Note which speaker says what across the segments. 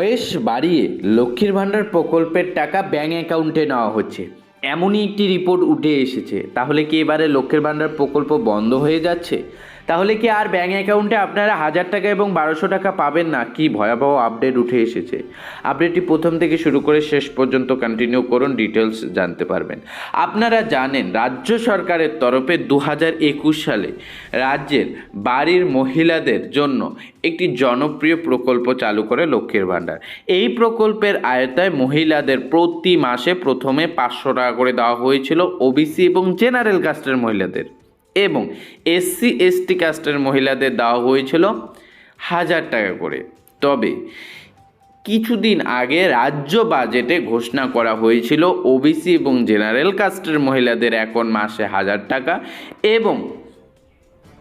Speaker 1: বয়স বাড়িয়ে লক্ষ্মীর ভাণ্ডার প্রকল্পের টাকা ব্যাঙ্ক অ্যাকাউন্টে নেওয়া হচ্ছে। এমনই একটি রিপোর্ট উঠে এসেছে। তাহলে কি এবারে লক্ষ্মীর ভাণ্ডার প্রকল্প বন্ধ হয়ে যাচ্ছে? তাহলে কি আর ব্যাঙ্ক অ্যাকাউন্টে আপনারা হাজার টাকা এবং বারোশো টাকা পাবেন না? কি ভয়াবহ আপডেট উঠে এসেছে। আপডেটটি প্রথম থেকে শুরু করে শেষ পর্যন্ত কন্টিনিউ করুন ডিটেলস জানতে পারবেন। আপনারা জানেন, রাজ্য সরকারের তরফে দু হাজার একুশ সালে রাজ্যের বাড়ির মহিলাদের জন্য একটি জনপ্রিয় প্রকল্প চালু করে লক্ষ্মীর ভাণ্ডার। এই প্রকল্পের আয়তায় মহিলাদের প্রতি মাসে প্রথমে পাঁচশো টাকা করে দেওয়া হয়েছিল ওবিসি এবং জেনারেল কাস্টের মহিলাদের। এবং এসসি এসটি কাস্টের মহিলাদের দেওয়া হয়েছিল হাজার টাকা করে। তবে কিছুদিন আগে রাজ্য বাজেটে ঘোষণা করা হয়েছিল ওবিসি এবং জেনারেল কাস্টের মহিলাদের এখন মাসে হাজার টাকা এবং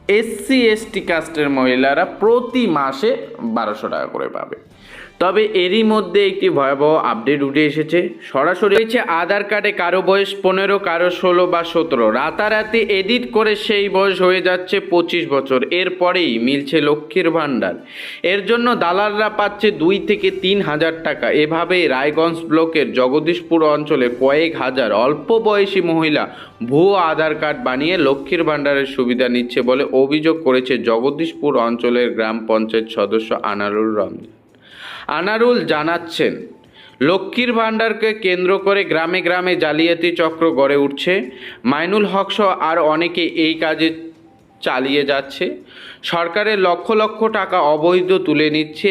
Speaker 1: এসসি এসটি কাস্টের মহিলারা প্রতি মাসে বারোশো টাকা করে পাবে। তবে এরই মধ্যে একটি ভয়াবহ আপডেট উঠে এসেছে। সরাসরি হয়েছে আধার কার্ডে কারও বয়স পনেরো, কারও ষোলো বা সতেরো। রাতারাতি এডিট করে সেই বয়স হয়ে যাচ্ছে পঁচিশ বছর। এরপরেই মিলছে লক্ষ্মীর ভাণ্ডার। এর জন্য দালালরা পাচ্ছে দুই থেকে তিন হাজার টাকা। এভাবেই রায়গঞ্জ ব্লকের জগদীশপুর অঞ্চলে কয়েক হাজার অল্প বয়সী মহিলা ভুয়ো আধার কার্ড বানিয়ে লক্ষ্মীর ভাণ্ডারের সুবিধা নিচ্ছে বলে অভিযোগ করেছে জগদীশপুর অঞ্চলের গ্রাম পঞ্চায়েত সদস্য আনারুল রমজান। আনারুল জানাচ্ছেন, লক্ষ্মীর ভাণ্ডারকে কেন্দ্র করে গ্রামে গ্রামে জালিয়াতি চক্র গড়ে উঠছে। মাইনুল হক সহ আর অনেকে এই কাজে চালিয়ে যাচ্ছে। সরকারের লক্ষ লক্ষ টাকা অবৈধ তুলে নিচ্ছে।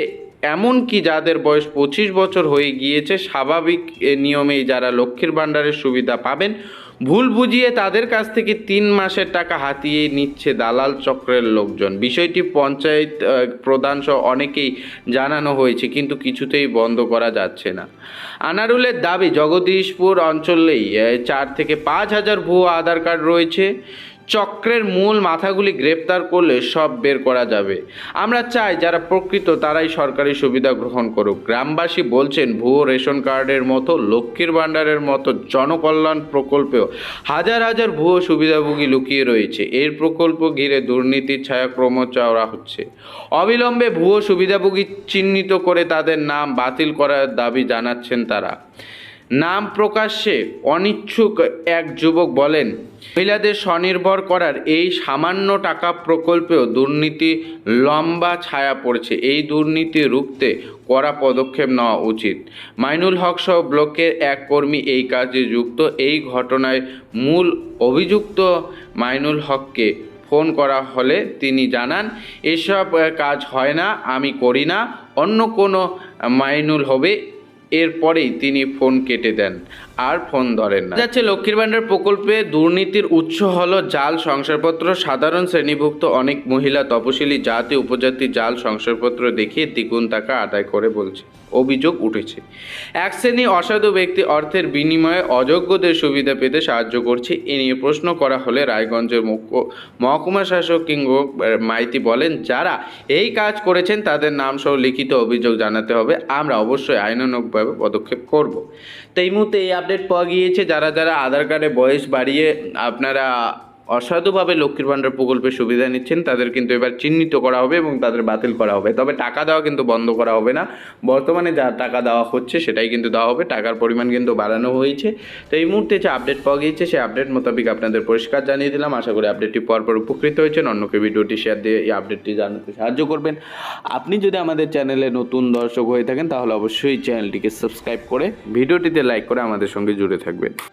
Speaker 1: এমনকি যাদের বয়স পঁচিশ বছর হয়ে গিয়েছে, স্বাভাবিক নিয়মেই যারা লক্ষ্মীর ভাণ্ডারের সুবিধা পাবেন ভুল বুঝিয়ে তাদের কাছ থেকে তিন মাসের টাকা হাতিয়ে নিচ্ছে দালাল চক্রের লোকজন। বিষয়টি পঞ্চায়েত আহ, প্রধান সহ অনেকেই জানানো হয়েছে কিন্তু কিছুতেই বন্ধ করা যাচ্ছে না। আনারুলের দাবি জগদীশপুর অঞ্চলেই চার থেকে পাঁচ হাজার ভুয়ো আধার কার্ড রয়েছে। চক্রের মূল মাথাগুলি গ্রেপ্তার করলে সব বের করা যাবে। আমরা চাই যারা প্রকৃত তারাই সরকারি সুবিধা গ্রহণ করুক। গ্রামবাসী বলছেন, ভুয়ো রেশন কার্ডের মতো, লক্ষ্মীর ভাণ্ডারের মতো জনকল্যাণ প্রকল্পেও হাজার হাজার ভুয়ো সুবিধাভোগী লুকিয়ে রয়েছে। এর প্রকল্প ঘিরে দুর্নীতির ছায়া ক্রম চওড়া হচ্ছে। অবিলম্বে ভুয়ো সুবিধাভোগী চিহ্নিত করে তাদের নাম বাতিল করার দাবি জানাচ্ছেন তারা। নাম প্রকাশ্যে অনিচ্ছুক এক যুবক বলেন, মহিলাদের স্বনির্ভর করার এই সামান্য টাকা প্রকল্পেও দুর্নীতি লম্বা ছায়া পড়ছে। এই দুর্নীতি রুখতে কড়া পদক্ষেপ নেওয়া উচিত। মাইনুল হক সহ ব্লকের এক কর্মী এই কাজে যুক্ত। এই ঘটনায় মূল অভিযুক্ত মাইনুল হককে ফোন করা হলে তিনি জানান, এসব কাজ হয় না, আমি করি না, অন্য কোনো মাইনুল হবে এরপরেই তিনি ফোন কেটে দেন। আর ফোন ধরেন না। যাচ্ছে লক্ষ্মীর ভাণ্ডার প্রকল্পে দুর্নীতির উৎস হলো জাল শংসাপত্র সাধারণ শ্রেণীভুক্ত অনেক মহিলা তপশিলি জাতি, উপজাতি জাল শংসাপত্র দেখিয়ে দ্বিগুণ টাকা আদায় করে বলছে। অভিযোগ উঠেছে। এক শ্রেণি অসাধু ব্যক্তি অর্থের বিনিময়ে অযোগ্যদের সুবিধা পেতে সাহায্য করছে। এ নিয়ে প্রশ্ন করা হলে রায়গঞ্জের মহকুমা শাসক কিংব মাইতি বলেন, যারা এই কাজ করেছেন তাদের নাম সহ লিখিত অভিযোগ জানাতে হবে। আমরা অবশ্যই আইনানুগভাবে পদক্ষেপ করব। তো এই মুহূর্তে এই আপডেট পাওয়া গিয়েছে। যারা যারা আধার কার্ডে বয়স বাড়িয়ে আপনারা অসাধুভাবে লক্ষ্মীর ভাণ্ডার প্রকল্পের সুবিধা নিচ্ছেন, তাদের কিন্তু এবার চিহ্নিত করা হবে এবং তাদের বাতিল করা হবে। তবে টাকা দেওয়া কিন্তু বন্ধ করা হবে না। বর্তমানে যা টাকা দেওয়া হচ্ছে সেটাই কিন্তু দেওয়া হবে। টাকার পরিমাণ কিন্তু বাড়ানো হয়েছে। তো এই মুহূর্তে যে আপডেট পাওয়া গিয়েছে, সেই আপডেট মোতাবেক আপনাদের পরিষ্কার জানিয়ে দিলাম। আশা করি আপডেটটি পর পর উপকৃত হয়েছেন। অন্যকে ভিডিওটি শেয়ার দিয়ে এই আপডেটটি জানাতে সাহায্য করবেন। আপনি যদি আমাদের চ্যানেলে নতুন দর্শক হয়ে থাকেন, তাহলে অবশ্যই চ্যানেলটিকে সাবস্ক্রাইব করে ভিডিওটিতে লাইক করে আমাদের সঙ্গে জুড়ে থাকবেন।